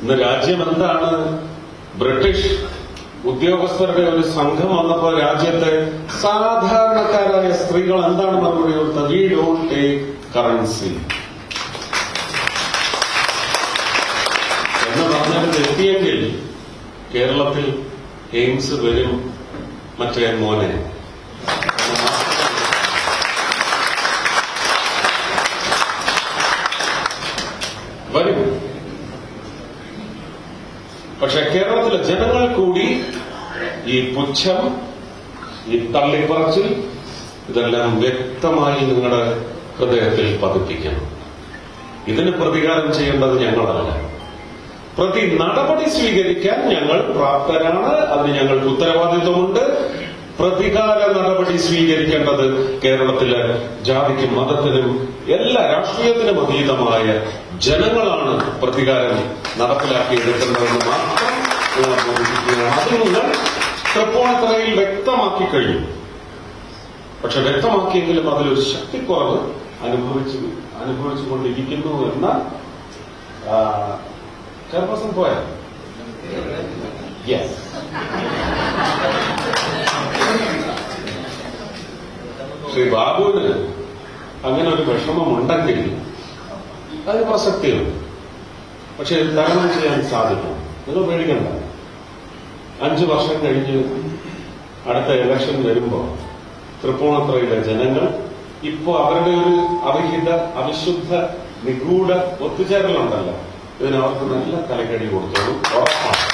ഇന്ന് രാജ്യം എന്താണ്? ബ്രിട്ടീഷ് ഉദ്യോഗസ്ഥരുടെ ഒരു സംഘം വന്നപ്പോൾ രാജ്യത്തെ സാധാരണക്കാരായ സ്ത്രീകൾ എന്താണ് മറുപടി കൊടുത്തത്? വി ഡോണ്ട് ടേക്ക് കറൻസി എന്ന് പറഞ്ഞത് എത്തിയെങ്കിൽ കേരളത്തിൽ എയിംസ് വരും മറ്റേ മോനെ. വരും. പക്ഷെ കേരളത്തിലെ ജനങ്ങൾ കൂടി ഈ പുച്ഛം ഈ തള്ളിപ്പറച്ചിൽ ഇതെല്ലാം വ്യക്തമായി നിങ്ങളുടെ ഹൃദയത്തിൽ പതിപ്പിക്കണം. ഇതിന് പ്രതികാരം ചെയ്യേണ്ടത് ഞങ്ങളല്ല. പ്രതി നടപടി സ്വീകരിക്കാൻ ഞങ്ങൾ പ്രാപ്തരാണ്. അതിന് ഞങ്ങൾക്ക് ഉത്തരവാദിത്വമുണ്ട്. പ്രതികാര നടപടി സ്വീകരിക്കേണ്ടത് കേരളത്തിലെ ജാതിക്കും മതത്തിനും എല്ലാ രാഷ്ട്രീയത്തിനും അതീതമായ ജനങ്ങളാണ് പ്രതികാരം നടപ്പിലാക്കിയെടുക്കേണ്ടതെന്ന് മാത്രം അത് നിങ്ങൾ തൃപ്പൂണിത്തറയിൽ വ്യക്തമാക്കി കഴിഞ്ഞു. പക്ഷെ വ്യക്തമാക്കിയെങ്കിലും അതിലൊരു ശക്തിക്കുറവ് അനുഭവിച്ചു അനുഭവിച്ചുകൊണ്ടിരിക്കുന്നു എന്ന ചെയർപേഴ്സൺ പോയ യെസ് ശ്രീ ബാബുവിന് അങ്ങനെ ഒരു വിഷമമുണ്ടെങ്കിൽ അത് പ്രസക്തിയാണ് പക്ഷെ തരണം ചെയ്യാൻ സാധിക്കും. നിങ്ങൾ പേടിക്കണ്ട. അഞ്ചു വർഷം കഴിഞ്ഞ് അടുത്ത ഇലക്ഷൻ വരുമ്പോൾ തൃപ്പൂണിത്തുറയിലെ ജനങ്ങൾ ഇപ്പോ അവരുടെ ഒരു അവിഹിത അവിശുദ്ധ നിഗൂഢ ഒത്തുചേരലുണ്ടല്ലോ. ഇതിനവർക്ക് നല്ല തലക്കടി കൊടുത്തോളും. ഉറപ്പാണ്.